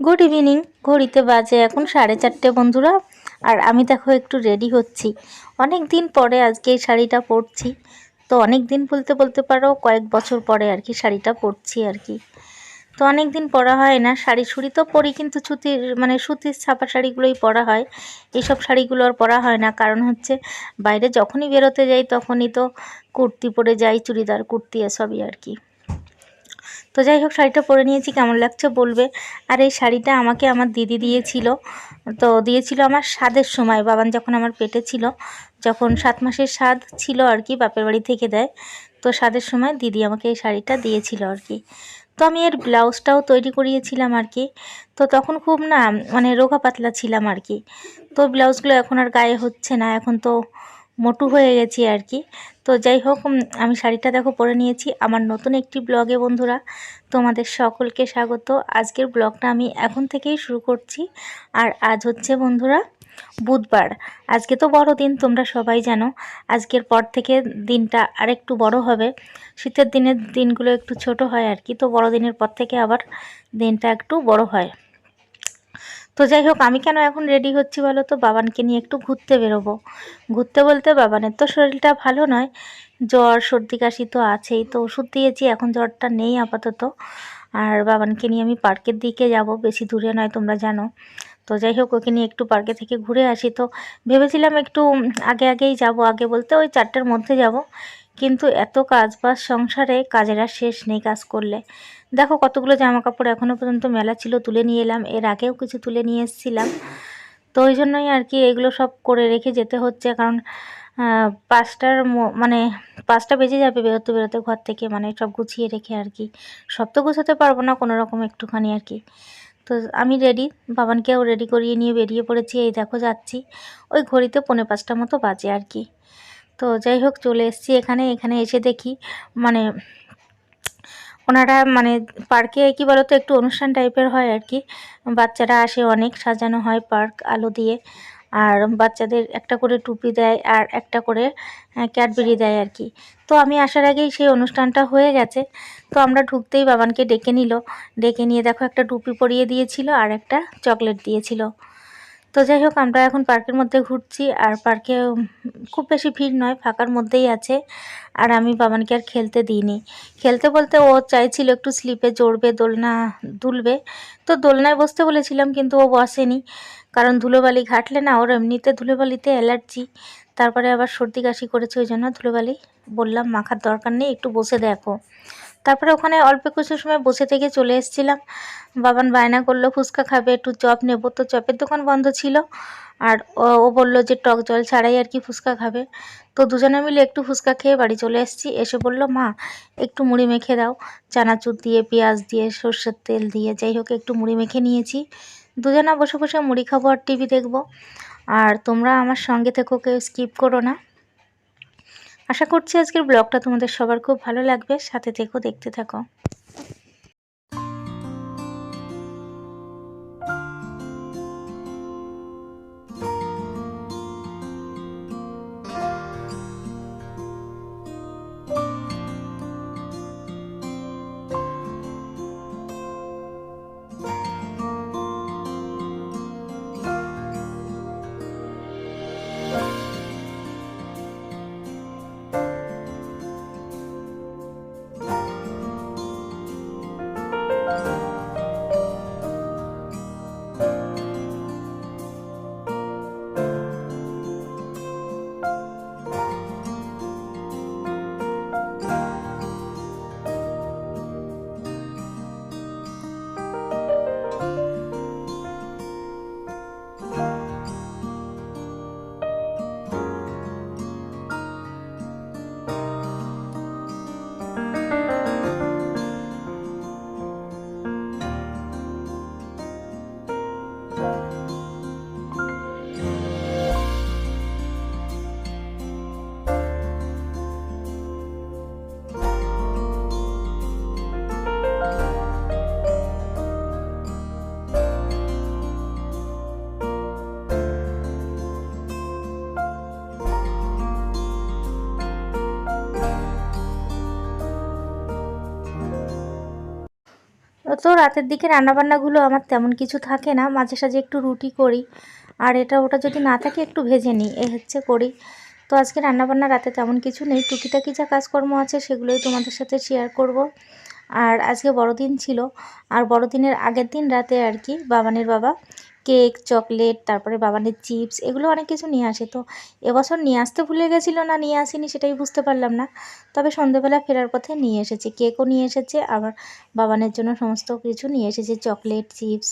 Good evening ঘড়িতে বাজে এখন সাড়ে চারটে বন্ধুরা। আর আমি দেখো একটু রেডি হচ্ছি। অনেক দিন পরে আজকে এই শাড়িটা পরছি। তো অনেক দিন বলতে বলতে পারো কয়েক বছর পরে আর কি শাড়িটা পরছি আর কি। তো অনেক দিন পরা হয় না। শাড়ি সুড়ি তো পরি কিন্তু সুতির মানে সুতির ছাপা শাড়িগুলোই পরা হয়। এইসব শাড়িগুলো আর পরা হয় না। কারণ হচ্ছে বাইরে যখনই বেরোতে যাই তখনই তো কুর্তি পরে যাই, চুড়িদার, কুর্তি এসবই আর কি। তো যাই হোক, শাড়িটা পরে নিয়েছি, কেমন লাগছে বলবে। আর এই শাড়িটা আমাকে আমার দিদি দিয়েছিল। তো দিয়েছিল আমার স্বাদের সময়, বাবান যখন আমার পেটে ছিল, যখন সাত মাসের স্বাদ ছিল আর কি, বাপের বাড়ি থেকে দেয়, তো স্বাদের সময় দিদি আমাকে এই শাড়িটা দিয়েছিল আর কি। তো আমি এর ব্লাউজটাও তৈরি করিয়েছিলাম আর কি। তো তখন খুব না মানে রোগা পাতলা ছিলাম আর কি। তো ব্লাউজগুলো এখন আর গায়ে হচ্ছে না, এখন তো মোটু হয়ে গেছি আর কি। তো যাই হোক আমি শাড়িটা দেখো পরে নিয়েছি। আমার নতুন একটি ব্লগে বন্ধুরা, তোমাদের সকলকে স্বাগত। আজকের ব্লগটা আমি এখন থেকেই শুরু করছি। আর আজ হচ্ছে বন্ধুরা, বুধবার। আজকে তো বড় দিন, তোমরা সবাই জানো। আজকের পর থেকে দিনটা আর একটু বড় হবে। শীতের দিনের দিনগুলো একটু ছোট হয় আর কি। তো বড়দিনের পর থেকে আবার দিনটা একটু বড় হয়। তো যাই হোক, আমি কেন এখন রেডি হচ্ছি বলো তো? বাবানকে নিয়ে একটু ঘুরতে বেরোবো। ঘুরতে বলতে বাবানের তো শরীরটা ভালো নয়। জ্বর, সর্দি, কাশি তো আছেই। তো ওষুধ দিয়েছি, এখন জ্বরটা নেই আপাতত। আর বাবানকে নিয়ে আমি পার্কের দিকে যাব, বেশি দূরে নয় তোমরা জানো। তো যাই হোক, ওকে নিয়ে একটু পার্কে থেকে ঘুরে আসি। তো ভেবেছিলাম একটু আগে আগেই যাব। আগে বলতে ওই চারটের মধ্যে যাব। কিন্তু এত কাজ বাজ সংসারে কাজের আর শেষ নেই কাজ করলে। দেখো কতগুলো জামা কাপড় এখনও পর্যন্ত মেলা ছিল, তুলে নিয়ে এলাম। এর আগেও কিছু তুলে নিয়ে এসেছিলাম। তো ওই জন্যই আর কি এগুলো সব করে রেখে যেতে হচ্ছে। কারণ পাঁচটার মানে পাঁচটা বেজে যাবে বেরোতে বেরোতে ঘর থেকে। মানে সব গুছিয়ে রেখে আর কি। সব তো গুছাতে পারব না কোনো রকম একটুখানি আর কি। তো আমি রেডি বাবানকেও রেডি করিয়ে নিয়ে বেরিয়ে পড়েছি। এই দেখো যাচ্ছি। ওই ঘড়িতে পৌনে পাঁচটা মতো বাজে আর কি। তো যাই হোক চলে এসেছি এখানে এখানে এসে দেখি মানে ওনারা মানে পার্কে কী বলতো একটু অনুষ্ঠান টাইপের হয় আর কি। বাচ্চারা আসে অনেক, সাজানো হয় পার্ক আলো দিয়ে। আর বাচ্চাদের একটা করে টুপি দেয় আর একটা করে ক্যাডবেরি দেয় আর কি। তো আমি আসার আগেই সেই অনুষ্ঠানটা হয়ে গেছে। তো আমরা ঢুকতেই বাবানকে ডেকে নিল। ডেকে নিয়ে দেখো একটা টুপি পরিয়ে দিয়েছিল আর একটা চকলেট দিয়েছিল। তো যাই হোক আমরা এখন পার্কের মধ্যে ঘুরছি আর পার্কে খুব বেশি ভিড় নয়, ফাঁকার মধ্যেই আছে। আর আমি বাবানকে আর খেলতে দিইনি। খেলতে বলতে ও চাইছিল একটু স্লিপে চড়বে, দোলনা দুলবে। তো দোলনায় বসতে বলেছিলাম, কিন্তু ও বসেনি। কারণ ধুলোবালি ঘাটলে না, ওর এমনিতে ধুলোবালিতে অ্যালার্জি। তারপরে আবার সর্দি কাশি করেছে, ওই জন্য ধুলোবালি বললাম, মাখার দরকার নেই, একটু বসে দেখো। তারপরে ওখানে অল্প কিছু সময় বসে থেকে চলে এসেছিলাম। বাবান বায়না করল, ফুচকা খাবে, একটু চপ নেব। তো চপের দোকান বন্ধ ছিল। আর ও বলল যে টক জল ছাড়াই আর কি ফুচকা খাবে। তো দুজনে মিলে একটু ফুচকা খেয়ে বাড়ি চলে এসেছি। এসে বলল, মা, একটু মুড়ি মেখে দাও। চানাচুর দিয়ে, পেঁয়াজ দিয়ে, সর্ষের তেল দিয়ে, যাই হোক, একটু মুড়ি মেখে নিয়েছি। দুজনা বসে বসে মুড়ি খাব আর টিভি দেখব। আর তোমরা আমার সঙ্গে থেকো, কেউ স্কিপ করো না। আশা করছি আজকের ব্লগটা তোমাদের সবার খুব ভালো লাগবে। সাথে থেকো দেখতে থাকো। তো রাতের দিকে রান্নাবান্নাগুলো আমার তেমন কিছু থাকে না। মাঝে সাঝে একটু রুটি করি। আর এটা ওটা যদি না থাকে একটু ভেজে নিই। এ হচ্ছে করি। তো আজকে রান্নাবান্না রাতে তেমন কিছু নেই। টুকিটাকি যা কাজকর্ম আছে সেগুলোই তোমাদের সাথে শেয়ার করব। আর আজকে বড়দিন ছিল। আর বড়দিনের আগের দিন রাতে আর কি বাবানের বাবা কেক, চকলেট, তারপরে বাবানের চিপস, এগুলো অনেক কিছু নিয়ে আসে। তো এবছর নিয়ে আসতে ভুলে গেছিল না, নিয়ে আসিনি সেটাই বুঝতে পারলাম না। তবে সন্ধেবেলা ফেরার পথে নিয়ে এসেছে। কেকও নিয়ে এসেছে, আবার বাবানের জন্য সমস্ত কিছু নিয়ে এসেছে, চকলেট, চিপস।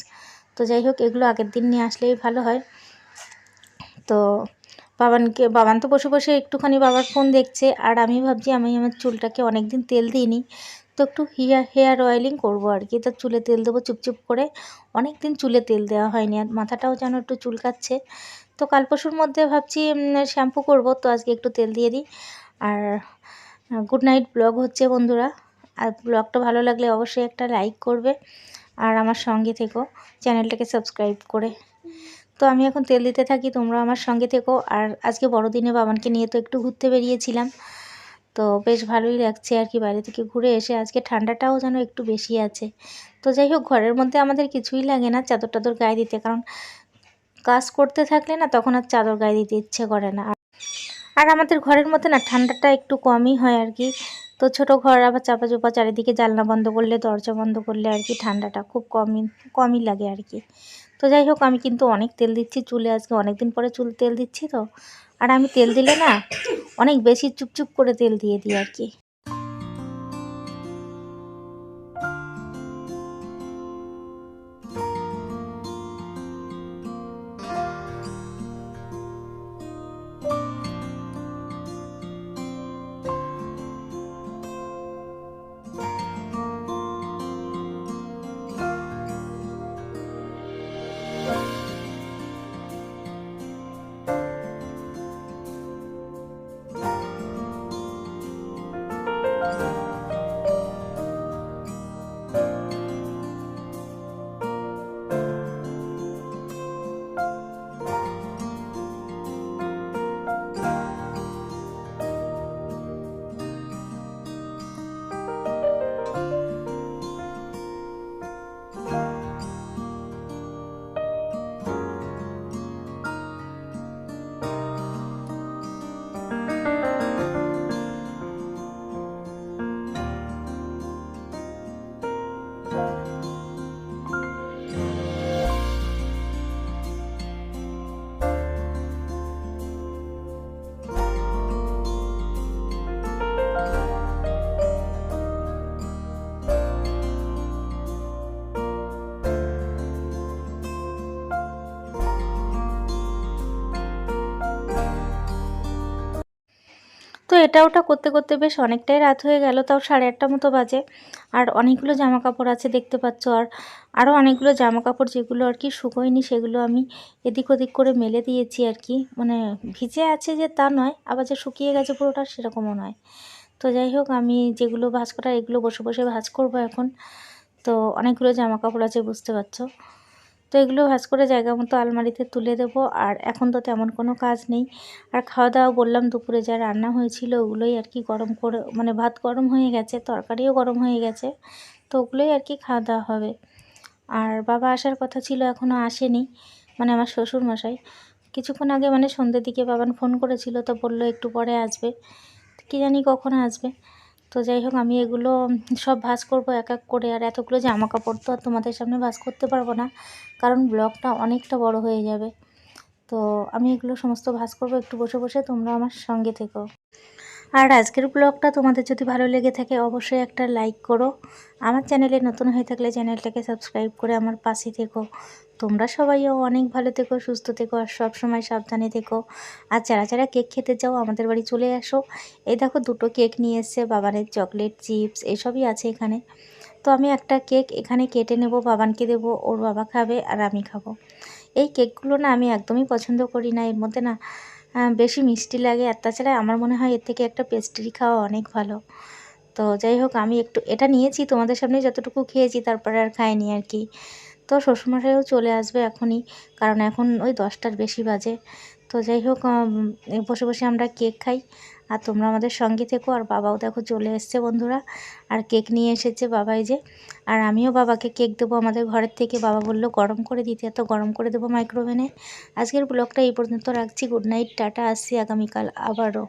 তো যাই হোক, এগুলো আগের দিন নিয়ে আসলেই ভালো হয়। তো বাবানকে, বাবান তো বসে বসে একটুখানি বাবার ফোন দেখছে, আর আমি ভাবছি আমি আমার চুলটাকে অনেক দিন তেল দিইনি। তো একটু হেয়ার হেয়ার অয়েলিং করব আর কি। তো চুলে তেল দেবো চুপচুপ করে। অনেক দিন চুলে তেল দেওয়া হয়নি আর মাথাটাও যেন একটু চুলকাচ্ছে। তো কাল পরশুর মধ্যে ভাবছি শ্যাম্পু করব, তো আজকে একটু তেল দিয়ে দিই। আর গুড নাইট ব্লগ হচ্ছে বন্ধুরা। আর ব্লগটা ভালো লাগলে অবশ্যই একটা লাইক করবে। আর আমার সঙ্গে থেকো, চ্যানেলটাকে সাবস্ক্রাইব করে। তো আমি এখন তেল দিতে থাকি তোমরা আমার সঙ্গে থেকো। আর আজকে বড়দিনে বাবানকে নিয়ে তো একটু ঘুরতে বেরিয়েছিলাম। তো বেশ ভালোই লাগছে আর কি বাইরে থেকে ঘুরে এসে। আজকে ঠান্ডাটাও যেন একটু বেশি আছে। তো যাই হোক, ঘরের মধ্যে আমাদের কিছুই লাগে না চাদর টাদর গায়ে দিতে, কারণ কাজ করতে থাকলে না তখন আর চাদর গায়ে দিতে ইচ্ছে করে না। আর আমাদের ঘরের মধ্যে না ঠান্ডাটা একটু কমই হয় আর কি। তো ছোট ঘর আবার চাপা চোপা চারিদিকে জানলা বন্ধ করলে, দরজা বন্ধ করলে আর কি ঠান্ডাটা খুব কমই কমই লাগে আর কি। তো যাই হোক, আমি কিন্তু অনেক তেল দিচ্ছি চুলে। আজকে অনেক দিন পরে চুল তেল দিচ্ছি তো। আর আমি তেল দিলে না অনেক বেশি চুপচুপ করে তেল দিয়ে দিই আর কি। এটা ওটা করতে করতে বেশ অনেকটাই রাত হয়ে গেল, তাও সাড়ে আটটা মতো বাজে। আর অনেকগুলো জামা কাপড় আছে দেখতে পাচ্ছ, আর আরও অনেকগুলো জামা কাপড় যেগুলো আর কি শুকোয়নি, সেগুলো আমি এদিক ওদিক করে মেলে দিয়েছি আর কি। মানে ভিজে আছে যে তা নয়, আবার যে শুকিয়ে গেছে পুরোটা সেরকমও নয়। তো যাই হোক, আমি যেগুলো ভাজ করার, এগুলো বসে বসে ভাজ করব এখন। তো অনেকগুলো জামা কাপড় আছে, বুঝতে পারছ। তো এগুলো ভাজ করে জায়গা মতো আলমারিতে তুলে দেব। আর এখন তো তেমন কোনো কাজ নেই। আর খাওয়া দাওয়া বললাম, দুপুরে যা রান্না হয়েছিল ওগুলোই আর কি গরম করে মানে ভাত গরম হয়ে গেছে, তরকারিও গরম হয়ে গেছে, তো ওগুলোই আর কি খাওয়া দাওয়া হবে। আর বাবা আসার কথা ছিল এখনও আসেনি মানে আমার শ্বশুর মশাই কিছুক্ষণ আগে মানে সন্ধ্যের দিকে বাবান ফোন করেছিল, তো বলল একটু পরে আসবে। কী জানি কখন আসবে। তো যাই হোক, আমি এগুলো সব ভাজ করব এক এক করে। আর এতগুলো জামা কাপড় তো আর তোমাদের সামনে ভাজ করতে পারব না, কারণ ব্লগটা অনেকটা বড় হয়ে যাবে। তো আমি এগুলো সমস্ত ভাজ করব, একটু বসে বসে তোমরা আমার সঙ্গে থেকো। আর আজকের ব্লগটা তোমাদের যদি ভালো লেগে থাকে, অবশ্যই একটা লাইক করো। আমার চ্যানেলে নতুন হয়ে থাকলে চ্যানেলটাকে সাবস্ক্রাইব করে আমার পাশে থেকো। তোমরা সবাইও অনেক ভালো থেকো, সুস্থ থেকো আর সবসময় সাবধানে থেকো। আর যারা যারা কেক খেতে যাও আমাদের বাড়ি চলে আসো। এই দেখো দুটো কেক নিয়ে এসছে, বাবানের চকলেট চিপস এসবই আছে এখানে। তো আমি একটা কেক এখানে কেটে নেব, বাবানকে দেব, ওর বাবা খাবে আর আমি খাব। এই কেকগুলো না আমি একদমই পছন্দ করি না, এর মধ্যে না বেশি মিষ্টি লাগে। আর তাছাড়া আমার মনে হয় এর থেকে একটা পেস্ট্রি খাওয়া অনেক ভালো। তো যাই হোক, আমি একটু এটা নিয়েছি, তোমাদের সামনে যতটুকু খেয়েছি, তারপরে আর খাইনি আর কি। তো শ্বশুরমশাইও চলে আসবে এখনই, কারণ এখন ওই দশটার বেশি বাজে। তো যাই হোক বসে বসে আমরা কেক খাই। আর তোমরা আমাদের সঙ্গে থেকো, আর বাবাও দেখো চলে এসছে বন্ধুরা। আর কেক নিয়ে এসেছে বাবাই যে। আর আমিও বাবাকে কেক দেবো আমাদের ঘরের থেকে। বাবা বলল, গরম করে দিতে তো গরম করে দেবো মাইক্রোওভেনে। আজকের ব্লগটা এই পর্যন্ত রাখছি। গুড নাইট, টাটা, আসছি আগামীকাল আবারও।